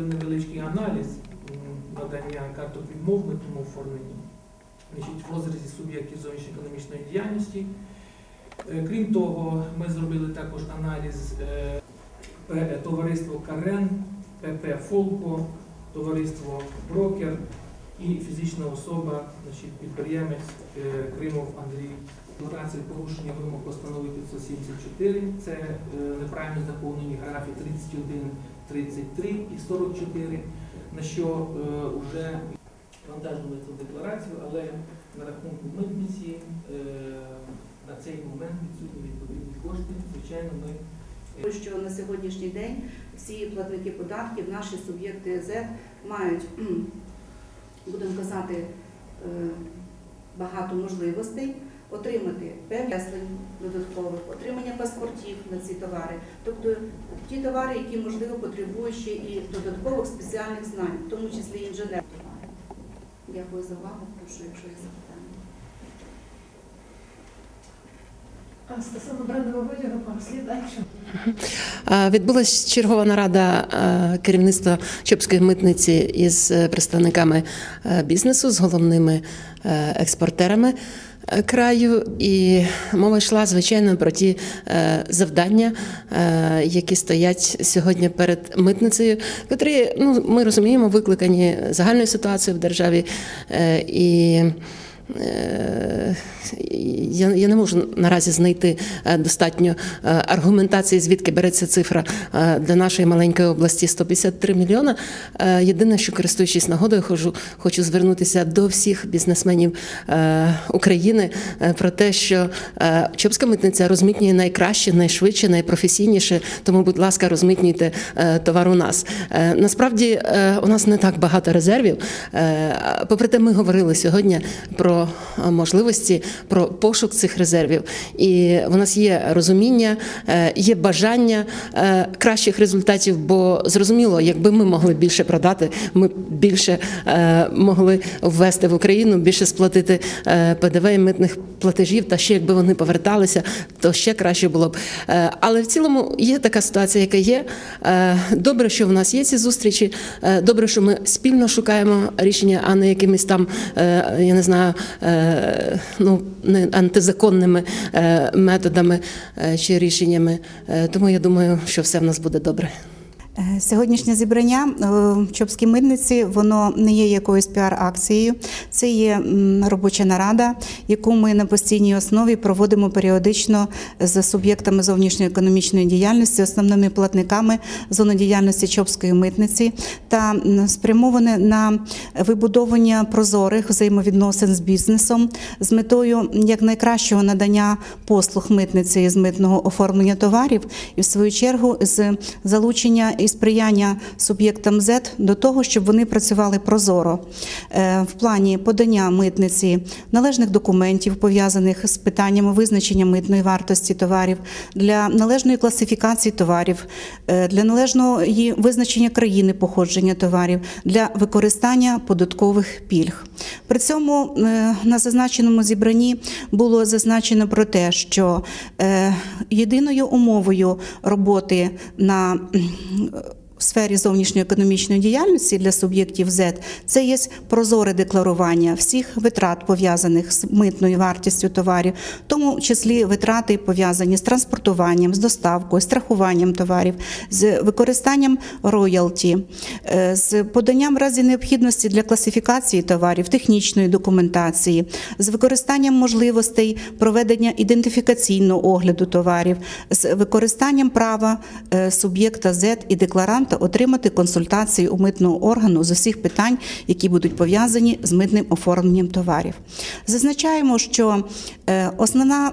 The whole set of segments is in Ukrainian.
невеличкий аналіз надання карток відмов в митному оформленні в розрізі суб'єктів зовнішньоекономічної діяльності. Е, Крім того, ми зробили також аналіз е, товариство Карен, ПП Фолко, товариство Брокер і фізична особа, підприємець е, Кримов Андрій. Декларація порушення вимог постанови 574, це е, неправильно заповнені графі 31 33 і 44, на що вже вантажили цю декларацію, але на рахунку митниці е, на цей момент відсутні відповідні кошти. Звичайно, ми що на сьогоднішній день всі платники податків, наші суб'єкти ЗЕД мають, будемо казати, е, багато можливостей отримати переслень додаткових, отримання паспортів на ці товари. Тобто ті товари, які можливо потребують ще і додаткових спеціальних знань, в тому числі інженер. Дякую за увагу. Прошу, якщо є запитання. Стосовно брендового одягу, пару слів далі. Відбулася чергова нарада керівництва Чопської митниці із е, представниками е, бізнесу, з головними е, експортерами краю. І мова йшла, звичайно, про ті е, завдання, е, які стоять сьогодні перед митницею, котрі, ну, ми розуміємо, викликані загальною ситуацією в державі. е, І Е, я, я не можу наразі знайти е, достатньо е, аргументації, звідки береться цифра е, для нашої маленької області 153 мільйона. Е, Єдине, що користуючись нагодою, хочу, хочу звернутися до всіх бізнесменів е, України е, про те, що е, Чопська митниця розмітнює найкраще, найшвидше, найпрофесійніше. Тому, будь ласка, розмитнюйте е, товар у нас. Е, Насправді е, у нас не так багато резервів. Е, Попри те, ми говорили сьогодні про е, можливості, про пошук цих резервів. І в нас є розуміння, е, є бажання е, кращих результатів, бо зрозуміло, якби ми могли більше продати, ми більше могли ввести в Україну, більше сплатити ПДВ і митних платежів, та ще якби вони поверталися, то ще краще було б. Але в цілому є така ситуація, яка є. Добре, що в нас є ці зустрічі. Добре, що ми спільно шукаємо рішення, а не якимись там, я не знаю, ну не антизаконними е, методами е, чи рішеннями. Е, Тому я думаю, що все в нас буде добре. Е, Сьогоднішнє зібрання е, в Чопській митниці воно не є якоюсь піар-акцією. Це є робоча нарада, яку ми на постійній основі проводимо періодично з суб'єктами зовнішньої економічної діяльності, основними платниками зони діяльності Чопської митниці та спрямоване на вибудовування прозорих взаємовідносин з бізнесом з метою якнайкращого надання послуг митниці з митного оформлення товарів і в свою чергу з залучення і сприяння суб'єктам Z до того, щоб вони працювали прозоро Е, в плані подання митниці належних документів, пов'язаних з питаннями визначення митної вартості товарів, для належної класифікації товарів, е, для належного визначення країни походження товарів, для використання податкових пільг. При цьому е, на зазначеному зібранні було зазначено про те, що єдиною умовою роботи на сфері зовнішньоекономічної діяльності для суб'єктів ЗЕД це є прозоре декларування всіх витрат пов'язаних з митною вартістю товарів, в тому числі витрати пов'язані з транспортуванням, з доставкою, страхуванням товарів, з використанням роялті, е, з поданням в разі необхідності для класифікації товарів, технічної документації, з використанням можливостей проведення ідентифікаційного огляду товарів, з використанням права е, суб'єкта Z і декларанта отримати консультації у митного органу з усіх питань, які будуть пов'язані з митним оформленням товарів. Зазначаємо, що е, основна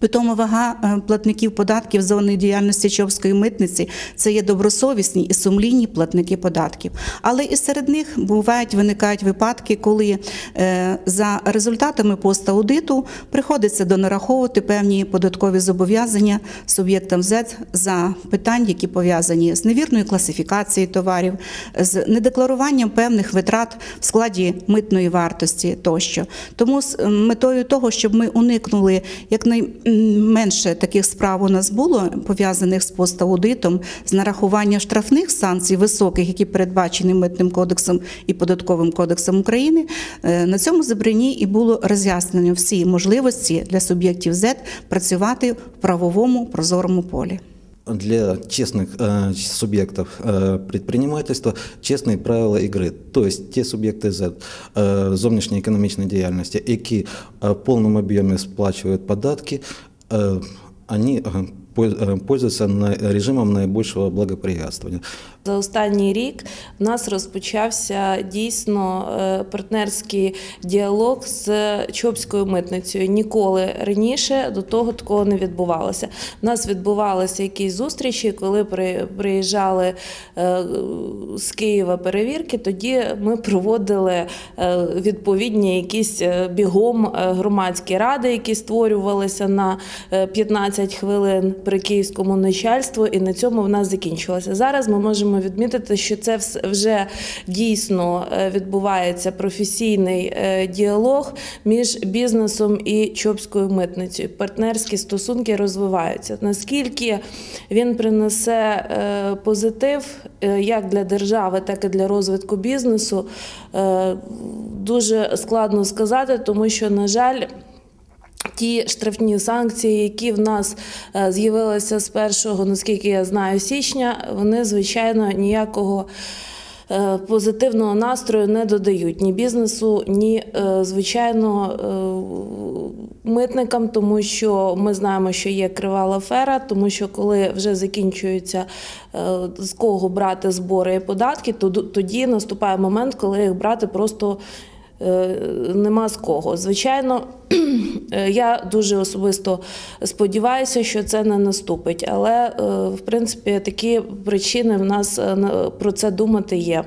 Питома вага е, платників податків зони діяльності Чопської митниці це є добросовісні і сумлінні платники податків. Але і серед них бувають виникають випадки, коли е, за результатами пост-аудиту приходиться донараховувати певні податкові зобов'язання суб'єктам ЗЕД за питань, які пов'язані з невірною класифікацією товарів, з недекларуванням певних витрат в складі митної вартості тощо. Тому з метою того, щоб ми уникнули якнай м, менше таких справ у нас було пов'язаних з постаудитом, з нарахуванням штрафних санкцій високих, які передбачені митним кодексом і податковим кодексом України, е, на цьому зібранні і було роз'яснено всі можливості для суб'єктів ЗЕД працювати в правовому прозорому полі. для честных э, субъектов э, предпринимательства честные правила игры. То есть те субъекты з э, зовнішньої економічної діяльності, які э, в повному об'ємі сплачують податки, э, они э, польз- э, пользуются на- режимом наибольшего благоприятствования. За останній рік в нас розпочався дійсно е, партнерський діалог з Чопською митницею. Ніколи раніше до того такого не відбувалося. У нас відбувалися якісь зустрічі, коли при- приїжджали е, з Києва перевірки. Тоді ми проводили е, відповідні якісь бігом громадські ради, які створювалися на е, 15 хвилин при київському начальству, і на цьому в нас закінчилося. Зараз ми можемо відмітити, що це вже дійсно е, відбувається професійний е, діалог між бізнесом і Чопською митницею. Партнерські стосунки розвиваються. Наскільки він принесе е, позитив як для держави, так і для розвитку бізнесу, дуже складно сказати, тому що, на жаль, Ті штрафні санкції, які в нас е, з'явилися з першого, наскільки я знаю, січня, вони звичайно ніякого е, позитивного настрою не додають ні бізнесу, ні е, звичайно митникам, тому що ми знаємо, що є кривава афера, тому що коли вже закінчується з кого брати збори і податки, то тоді наступає момент, коли їх брати просто. Е, Нема з кого. Звичайно, е, я дуже особисто сподіваюся, що це не наступить. Але, е, в принципі, такі причини в нас про це думати є.